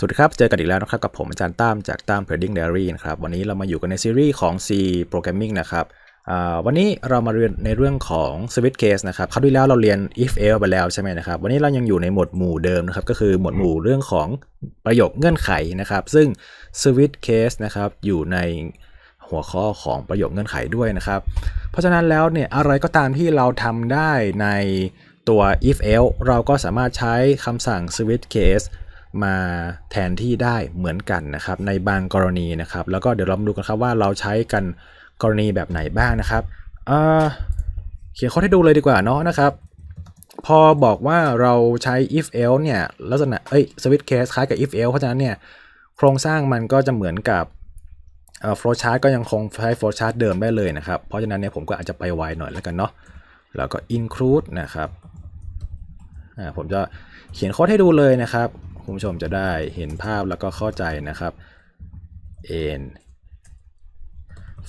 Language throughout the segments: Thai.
สวัสดีครับ เจอกันอีกแล้วนะครับกับผมอาจารย์ตั้มจากตั้ม Trading Diary นะครับ วันนี้เรามาอยู่กันในซีรีส์ของ C Programming นะครับวันนี้เรามาเรียนในเรื่องของ Switch Case นะครับคราวที่แล้วเราเรียน if else ไปแล้วใช่ไหมนะครับ วันนี้เรายังอยู่ในหมวดหมู่เดิมนะครับ ก็คือหมวดหมู่เรื่องของประโยคเงื่อนไขนะครับ ซึ่ง Switch Case นะครับอยู่ในหัวข้อของประโยคเงื่อนไขด้วยนะครับ เพราะฉะนั้นแล้วเนี่ยอะไรก็ตามที่เราทำได้ในตัว if else เราก็สามารถใช้คำสั่ง switch case มาแทนที่ได้เหมือนกันนะครับ ในบางกรณีนะครับ แล้วก็เดี๋ยวเรามาดูกันครับว่าเราใช้กันกรณีแบบไหนบ้างนะครับเเขียนโค้ดให้ดูเลยดีกว่าเนาะนะครับ พอบอกว่าเราใช้ if else เนี่ยลักษณะเอ้ย switch case คล้ายกับ if else เพราะฉะนั้นเนี่ยโครงสร้างมันก็จะเหมือนกับ flow chart ก็ยังคงใช้ flow chart เดิมได้เลยนะครับ เพราะฉะนั้นเนี่ยผมก็อาจจะไปไวหน่อยแล้วกันเนาะแล้วก็ include นะครับผมจะเขียนโค้ดให้ดูเลยนะครับ คุณผู้ชมจะได้เห็นภาพแล้วก็เข้าใจนะครับ n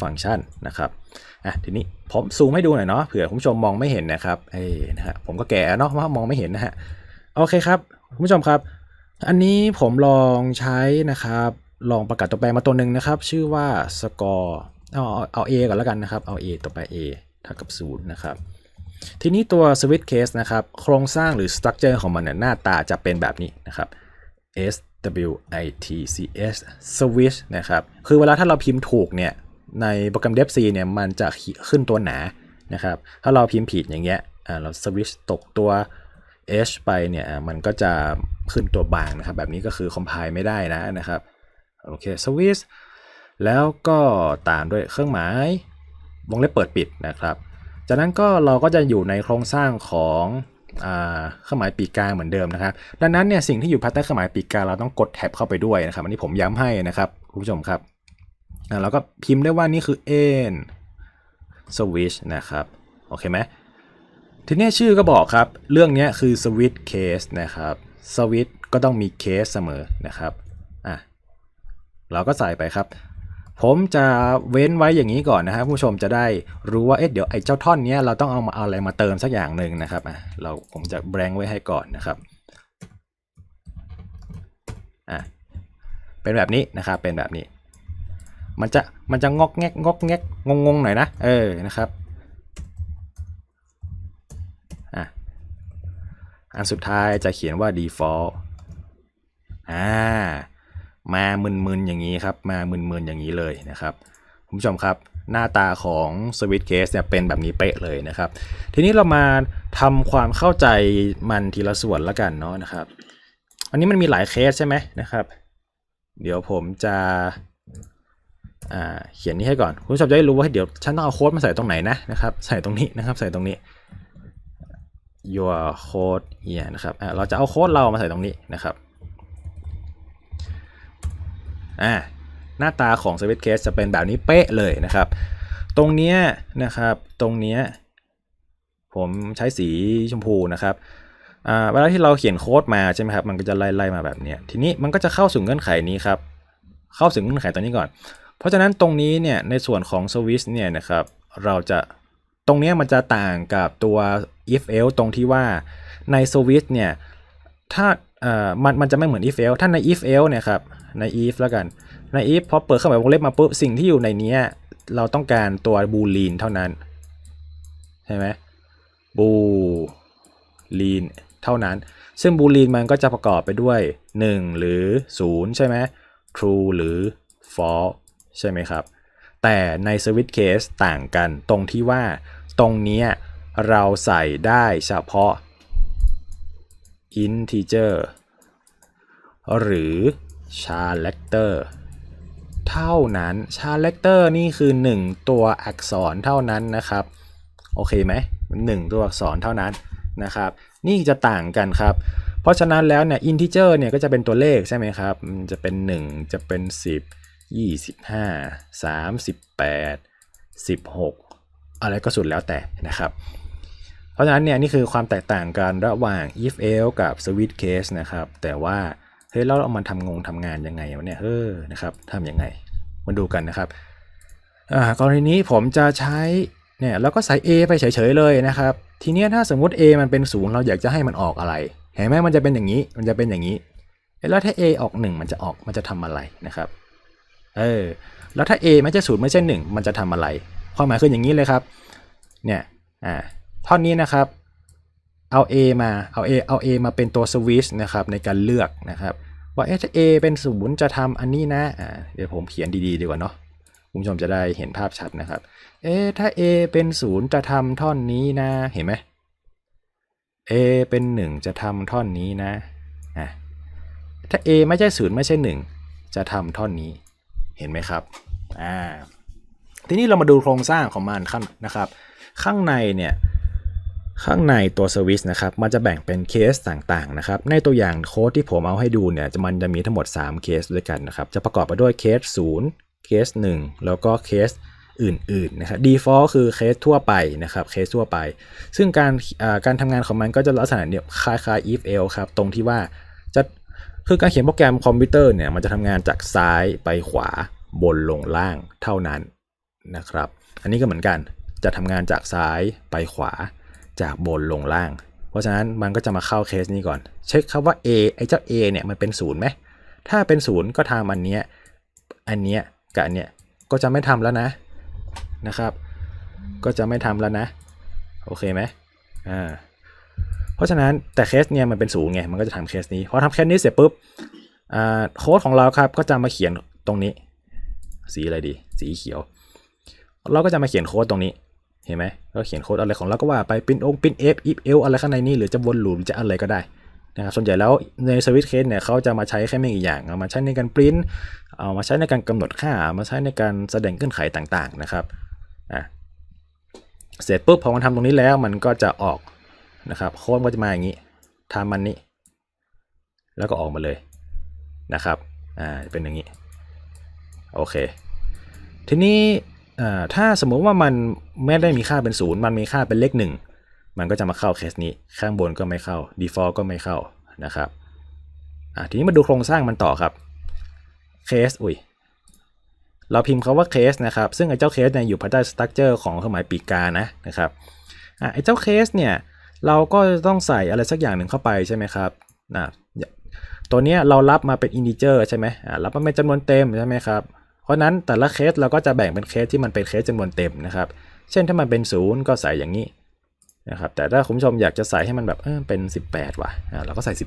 ฟังก์ชันนะครับอะทีนี้ผมซูมให้ดูหน่อยเนาะเผื่อคุณผู้ชมมองไม่เห็นนะครับเอ้นะฮะผมก็แก่เนาะว่ามองไม่เห็นนะฮะโอเคครับคุณผู้ชมครับ อันนี้ผมลองใช้นะครับ ลองประกาศตัวแปรมาตัวหนึ่งนะครับ ชื่อว่า score เอาเอาเอา a ก่อนแล้วกันนะครับ เอา a ตัวแปร a เท่ากับ0นะครับทีนี้ตัว switch case นะครับ โครงสร้างหรือ structure ของมันเนี่ยหน้าตาจะเป็นแบบนี้นะครับ S W I T C S switch นะครับ คือเวลาถ้าเราพิมพ์ถูกเนี่ย ในโปรแกรม Dev C เนี่ย มันจะขึ้นตัวหนา นะครับ ถ้าเราพิมพ์ผิดอย่างเงี้ยเรา switch ตกตัว H ไปเนี่ย มันก็จะขึ้นตัวบางนะครับ แบบนี้ก็คือ compile ไม่ได้นะนะครับ โอเค switch แล้วก็ตามด้วยเครื่องหมายวงเล็บเปิดปิดนะครับ จากนั้นก็เราก็จะอยู่ในโครงสร้างของ เครื่องหมายปีกกลางเหมือนเดิมนะครับ ดังนั้นเนี่ยสิ่งที่อยู่ภายใต้เครื่องหมายปีกกลางเราต้องกดแท็บเข้าไปด้วยนะครับ อันนี้ผมย้ำให้นะครับคุณผู้ชมครับอ่าเราก็พิมพ์ได้ว่านี่คือ n switch นะครับโอเคไหมทีนี้ชื่อก็บอกครับ เรื่องนี้คือ switch case นะครับ switch ก็ต้องมี case เสมอนะครับอะเราก็ใส่ไปครับ ผมจะเว้นไว้อย่างนี้ก่อนนะครับผู้ชมจะได้รู้ว่าเอ๊ะเดี๋ยวไอ้เจ้าท่อนนี้เราต้องเอามาเอาอะไรมาเติมสักอย่างหนึ่งนะครับเราผมจะแบงไว้ให้ก่อนนะครับอะเป็นแบบนี้นะครับเป็นแบบนี้ มันจะมันจะงอกแงกงอกแงกงงงๆหน่อยนะเออนะครับอะอันสุดท้ายจะเขียนว่า default อ่า มามึนๆอย่างนี้ครับมามึนๆอย่างนี้เลยนะครับคุณผู้ชมครับหน้าตาของ Switch Case เนี่ยเป็นแบบนี้เป๊ะเลยนะครับ ทีนี้เรามาทำความเข้าใจมันทีละส่วนละกันเนาะนะครับ อันนี้มันมีหลายเคสใช่ไหมนะครับ เดี๋ยวผมจะอ่าเขียนนี้ให้ก่อน คุณผู้ชมจะได้รู้ว่าเดี๋ยวฉันต้องเอาโค้ดมาใส่ตรงไหนนะนะครับ ใส่ตรงนี้นะครับใส่ตรงนี้ your code here นะครับอ่าเราจะเอาโค้ดเรามาใส่ตรงนี้นะครับ อ่าหน้าตาของ Switch Case จะเป็นแบบนี้เป๊ะเลยนะครับ ตรงเนี้ยนะครับตรงเนี้ยผมใช้สีชมพูนะครับอ่าเวลาที่เราเขียนโค้ดมาใช่ไหมครับมันก็จะไล่ไล่มาแบบเนี้ยทีนี้มันก็จะเข้าสู่เงื่อนไขนี้ครับเข้าสู่เงื่อนไขตัวนี้ก่อน เพราะฉะนั้นตรงนี้เนี่ยในส่วนของ Switch เนี่ยนะครับเราจะตรงเนี้ยมันจะต่างกับตัว if else ตรงที่ว่าใน Switch เนี่ยถ้าอ่อมันมันจะไม่เหมือน if else ถ้าใน if else เนี่ยครับ ใน if แล้วกันใน if พอเปิดเครื่องหมายวงเล็บมาปุ๊บสิ่งที่อยู่ในนี้เราต้องการตัวบูลีนเท่านั้นใช่ไหมบูลีนเท่านั้น ซึ่งบูลีนมันก็จะประกอบไปด้วย 1 หรือ 0 ใช่ไหม true หรือ false ใช่ไหมครับ แต่ใน switch case ต่างกันตรงที่ว่าตรงนี้เราใส่ได้เฉพาะ integer หรือ character เท่านั้น character นี่คือ 1 ตัวอักษรเท่านั้นนะครับ โอเคไหมหนึ่งตัวอักษรเท่านั้นนะครับ นี่จะต่างกันครับ เพราะฉะนั้นแล้วเนี่ย integer เนี่ยก็จะเป็นตัวเลขใช่ไหมครับ มันจะเป็น 1 จะเป็น 10 25 38 16 อะไรก็สุดแล้วแต่นะครับ เพราะฉะนั้นเนี่ยนี่คือความแตกต่างกันระหว่าง if else กับ switch case นะครับ แต่ว่า ฮ้ยแล้วเอามันทำงงทำงานยังไงวะเนี่ยเออนะครับทำยังไงมาดูกันนะครับอ่ากรณีนี้ผมจะใช้เนี่ยแล้วก็ใส่ a ไปเฉยๆเลยนะครับ ทีเนี้ยถ้าสมมุติ a มันเป็นศูนย์เราอยากจะให้มันออกอะไร เห็นไหมมันจะเป็นอย่างนี้ มันจะเป็นอย่างนี้ แล้วถ้า A ออก 1 มันจะออก มันจะทำอะไรนะครับ เออ แล้วถ้า A ไม่ใช่ศูนย์ไม่ใช่ 1 มันจะทำอะไร ความหมายคืออย่างนี้เลยครับ เนี่ย อ่า ท่อนนี้นะครับ เอา A มา เอา A เอา A มาเป็นตัวสวิชนะครับในการเลือกนะครับ ว่าเอ๊ะถ้า A เป็นศูนย์จะทำอันนี้นะอ่าเดี๋ยวผมเขียนดีๆดีกว่าเนาะคุณผู้ชมจะได้เห็นภาพชัดนะครับ เอ๊ะถ้า A เป็นศูนย์จะทำท่อนนี้นะเห็นไหม A เป็นหนึ่งจะทำท่อนนี้นะอะถ้า A ไม่ใช่ศูนย์ไม่ใช่หนึ่งจะทำท่อนนี้เห็นไหมครับอ่าทีนี้เรามาดูโครงสร้างของมันข้างนะครับ ข้างในเนี่ย ข้างในตัวสวิตช์นะครับมันจะแบ่งเป็นเคสต่างๆนะครับในตัวอย่างโค้ดที่ผมเอาให้ดูเนี่ยจะมันจะมีทั้งหมด 3 เคสด้วยกันนะครับจะประกอบไปด้วยเคส 0 เคส 1 แล้วก็เคสอื่นๆนะครับ default คือเคสทั่วไปนะครับเคสทั่วไป ซึ่งการการทำงานของมันก็จะลักษณะเนี่ยคล้ายๆ if else ครับตรงที่ว่าจะคือการเขียนโปรแกรมคอมพิวเตอร์เนี่ยมันจะทำงานจากซ้ายไปขวาบนลงล่างเท่านั้นนะครับ อันนี้ก็เหมือนกันจะทำงานจากซ้ายไปขวา จากบนลงล่าง เพราะฉะนั้นมันก็จะมาเข้าเคสนี้ก่อน เช็คครับว่า A ไอ้เจ้า A เนี่ยมันเป็นศูนย์ไหมถ้าเป็นศูนย์ก็ทำอันเนี้ยอันเนี้ยกับอันเนี้ยก็จะไม่ทำแล้วนะนะครับ ก็จะไม่ทำแล้วนะ โอเคไหมอ่าเพราะฉะนั้นแต่เคสเนี่ยมันเป็นศูนย์ไงมันก็จะทำเคสนี้พอทำเคสนี้เสร็จปุ๊บอ่าโค้ดของเราครับก็จะมาเขียนตรงนี้ สีอะไรดี สีเขียว เราก็จะมาเขียนโค้ดตรงนี้ เห็นไหมเราเขียนโค้ดอะไรของเราก็ว่าไปปิ้นองปิ้นเอฟอีฟเอลอะไรข้างในนี้หรือจะวนลูปหรือจะอะไรก็ได้นะครับส่วนใหญ่แล้วในสวิตเคสเนี่ยเขาจะมาใช้แค่ไม่กี่อย่างเอามาใช้ในการปริ้นเอามาใช้ในการกำหนดค่าเอามาใช้ในการแสดงเงื่อนไขต่างๆนะครับอะเสร็จปุ๊บพอมันทำตรงนี้แล้วมันก็จะออกนะครับโค้ดก็จะมาอย่างนี้ทำมันนี้ แล้วก็ออกมาเลยนะครับอ่าเป็นอย่างนี้โอเค ทีนี้ ถ้าสมมุติว่ามันไม่ได้มีค่าเป็นศูนย์มันมีค่าเป็นเลขหนึ่งมันก็จะมาเข้าเคสนี้ ข้างบนก็ไม่เข้า default ก็ไม่เข้านะครับทีนี้มาดูโครงสร้างมันต่อครับเคสอุ้ยเราพิมพ์คาว่าเคสนะครับ ซึ่งไอ้เจ้าเคสเนี่ยอยู่ภายใต้สตรัคเจอร์ของเครื่องหมายปีกานะนะครับอไอ้เจ้าเคสเนี่ยเราก็ต้องใส่อะไรสักอย่างหนึ่งเข้าไปใช่ไหมครับนะตัวเนี้ยเรารับมาเป็นอินดิเจอร์ใช่ไหมรับมาเป็นจำนวนเต็มใช่ไหมครับ เพราะนั้นแต่ละเคสเราก็จะแบ่งเป็นเคสที่มันเป็นเคสจำนวนเต็มนะครับ เช่นถ้ามันเป็นศูนย์ก็ใส่อย่างนี้นะครับ แต่ถ้าคุณผู้ชมอยากจะใส่ให้มันแบบเออเป็น 18 ว่ะอ่าเราก็ใส่ 18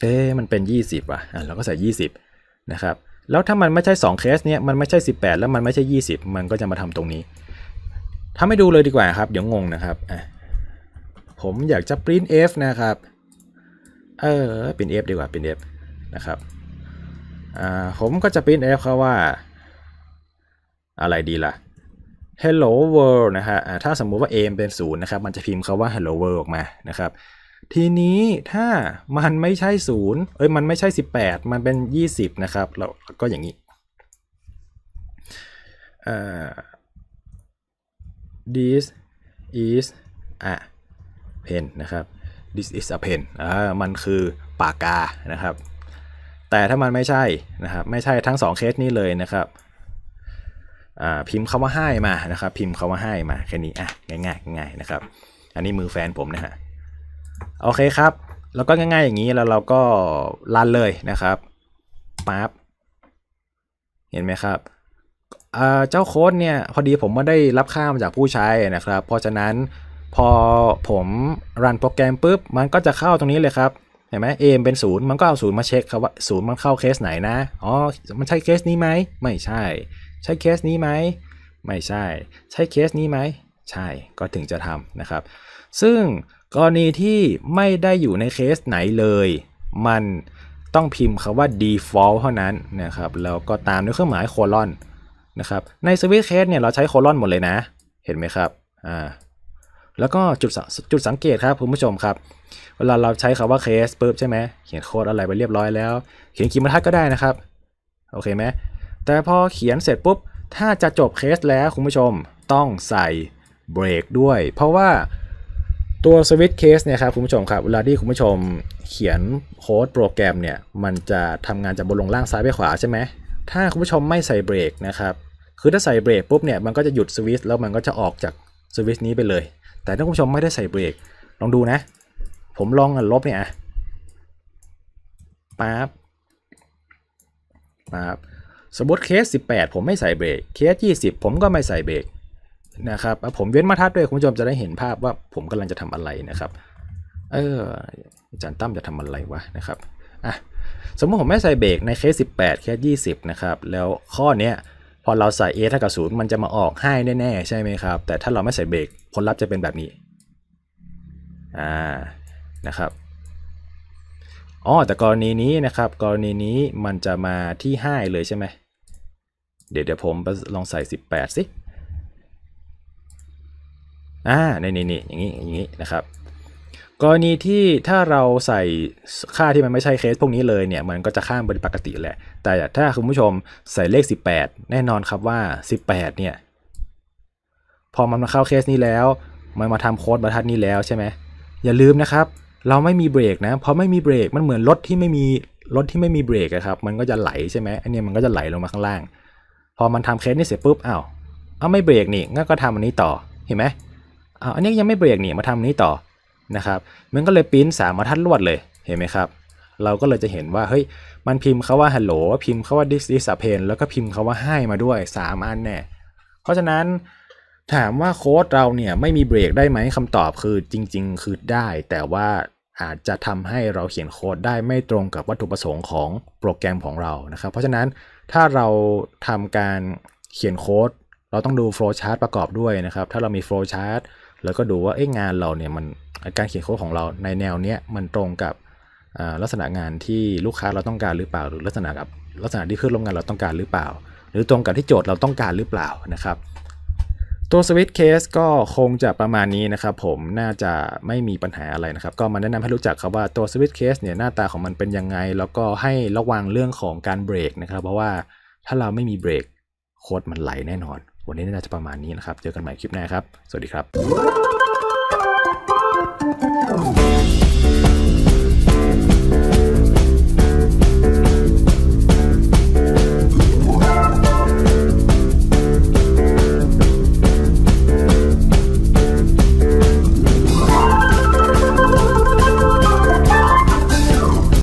เอ๊มันเป็น 20 ว่ะอ่าเราก็ใส่ 20 นะครับ แล้วถ้ามันไม่ใช่ 2 เคสเนี้ยมันไม่ใช่ 18 แล้วมันไม่ใช่ 20 มันก็จะมาทำตรงนี้ทำให้ดูเลยดีกว่าครับ เดี๋ยวงงนะครับอะผมอยากจะ print f นะครับ เออเป็น f ดีกว่าเป็น f นะครับ ผมก็จะ print f เขาว่า อะไรดีล่ะ hello world นะฮะถ้าสมมุติว่า a เป็นศูนย์นะครับมันจะพิมพ์คาว่า hello world ออกมานะครับทีนี้ถ้ามันไม่ใช่ศูนย์เอ้ยมันไม่ใช่ 18 มันเป็น 20 นะครับเราเราก็อย่างนี้อ่า this is a pen นะครับ this is a pen อ่ามันคือปากกานะครับ แต่ถ้ามันไม่ใช่นะครับไม่ใช่ทั้ง 2 เคสนี้เลยนะครับพิมพ์คำว่าให้มานะครับ พิมพ์คำว่าให้มาแค่นี้อะง่ายๆง่ายๆนะครับ อันนี้มือแฟนผมนะฮะโอเคครับ แล้วก็ง่ายๆอย่างนี้แล้วเราก็รันเลยนะครับปั๊บเห็นไหมครับเจ้าโค้ดเนี่ยพอดีผมไม่ได้รับค่ามาจากผู้ใช้นะครับ เพราะฉะนั้นพอผมรันโปรแกรมปุ๊บมันก็จะเข้าตรงนี้เลยครับ เห็นไหมเอมเป็นศูนย์มันก็เอาศูนย์มาเช็คครับว่าศูนย์มันเข้าเคสไหนนะ อ๋อ มันใช่เคสนี้ไหม ไม่ใช่ ใช่เคสนี้ไหม ไม่ใช่ ใช่เคสนี้ไหม ใช่ ก็ถึงจะทำนะครับ ซึ่งกรณีที่ไม่ได้อยู่ในเคสไหนเลย มันต้องพิมพ์คำว่า default เท่านั้นนะครับ แล้วก็ตามด้วยเครื่องหมายโคลอนนะครับ ในสวิตช์เคสเนี่ยเราใช้โคลอนหมดเลยนะ เห็นไหมครับ อ่า แล้วก็จุดสังจุดสังเกตครับคุณผู้ชมครับ เวลาเราใช้คำว่าเคสปุ๊บใช่ไหมเขียนโค้ดอะไรไปเรียบร้อยแล้ว เขียนขีดบรรทัดก็ได้นะครับ โอเคไหมแต่พอเขียนเสร็จปุ๊บ ถ้าจะจบเคสแล้วคุณผู้ชมต้องใส่เบรกด้วย เพราะว่าตัวสวิตช์เคสเนี่ยครับคุณผู้ชมครับเวลาที่คุณผู้ชมเขียนโค้ดโปรแกรมเนี่ยมันจะทำงานจากบนลงล่างซ้ายไปขวาใช่ไหมถ้าคุณผู้ชมไม่ใส่เบรกนะครับคือถ้าใส่เบรกปุ๊บเนี่ยมันก็จะหยุดสวิตช์แล้วมันก็จะออกจากสวิตช์นี้ไปเลย แต่ถ้าคุณผู้ชมไม่ได้ใส่เบรกลองดูนะ ผมลองลบเนี่ยปั๊บปั๊บสมมติเคส 18 ผมไม่ใส่เบรกเคส 20 ผมก็ไม่ใส่เบรกนะครับอะผมเว้นมาทัดด้วยคุณผู้ชมจะได้เห็นภาพว่าผมกำลังจะทำอะไรนะครับเอออาจารย์ตั้มจะทำอะไรวะนะครับอะสมมติผมไม่ใส่เบรกในเคส 18 เคส 20 นะครับ แล้วข้อเนี้ย พอเราใส่ A เท่ากับ0มันจะมาออกให้แน่ๆใช่ไหมครับ แต่ถ้าเราไม่ใส่เบรกผลลัพธ์จะเป็นแบบนี้ อ่า นะครับอ๋อแต่กรณีนี้นะครับ กรณีนี้มันจะมาที่ 5 เลยใช่ไหมเดี๋ยวเดี๋ยวผมลองใส่ 18 สิอ่านี่นี่นี่อย่างนี้อย่างนี้นะครับ กรณีที่ถ้าเราใส่ค่าที่มันไม่ใช่เคสพวกนี้เลยเนี่ยมันก็จะข้ามเป็นปกติแหละ แต่ถ้าคุณผู้ชมใส่เลข 18 แน่นอนครับว่า 18 เนี่ย พอมันมาเข้าเคสนี้แล้ว มันมาทำโค้ดบรรทัดนี้แล้วใช่ไหมอย่าลืมนะครับ เราไม่มีเบรกนะเพราะไม่มีเบรกมันเหมือนรถที่ไม่มีรถที่ไม่มีเบรกครับมันก็จะไหลใช่ไหมอันนี้มันก็จะไหลลงมาข้างล่าง พอมันทำเคสนี้เสร็จปุ๊บอ้าวเอาไม่เบรกนี่งั้นก็ทำอันนี้ต่อเห็นไหมอ้าวอันนี้ยังไม่เบรกนี่มาทำอันนี้ต่อ นะครับ มันก็เลยปริ้นสามบรรทัดรวดเลยเห็นไหมครับ เราก็เลยจะเห็นว่าเฮ้ยมันพิมพ์คาว่า hello พิมพ์คาว่า this is a pen แล้วก็พิมพ์คาว่าให้มาด้วย 3 อันแน่เพราะฉะนั้นถามว่าโค้ดเราเนี่ยไม่มีเบรกได้ไหมคำตอบคือจริง ๆ คือได้ แต่ว่าอาจจะทำให้เราเขียนโค้ดได้ไม่ตรงกับวัตถุประสงค์ของโปรแกรมของเรานะครับ เพราะฉะนั้นถ้าเราทำการเขียนโค้ดเราต้องดู flow chart ประกอบด้วยนะครับ ถ้าเรามี flow chart แล้วก็ดูว่าเอ๊ะงานเราเนี่ยมัน การเขียนโค้ดของเราในแนวเนี้ยมันตรงกับลักษณะงานที่ลูกค้าเราต้องการหรือเปล่า หรือลักษณะกับลักษณะที่เพื่อนร่วมงานเราต้องการหรือเปล่า หรือตรงกับที่โจทย์เราต้องการหรือเปล่านะครับ ตัว Switch Case ก็คงจะประมาณนี้นะครับ ผมน่าจะไม่มีปัญหาอะไรนะครับ ก็มาแนะนำให้รู้จักครับว่าตัว Switch Case เนี่ยหน้าตาของมันเป็นยังไง แล้วก็ให้ระวังเรื่องของการเบรกนะครับ เพราะว่าถ้าเราไม่มีเบรกโค้ดมันไหลแน่นอน วันนี้น่าจะประมาณนี้นะครับ เจอกันใหม่คลิปหน้าครับ สวัสดีครับ Oh.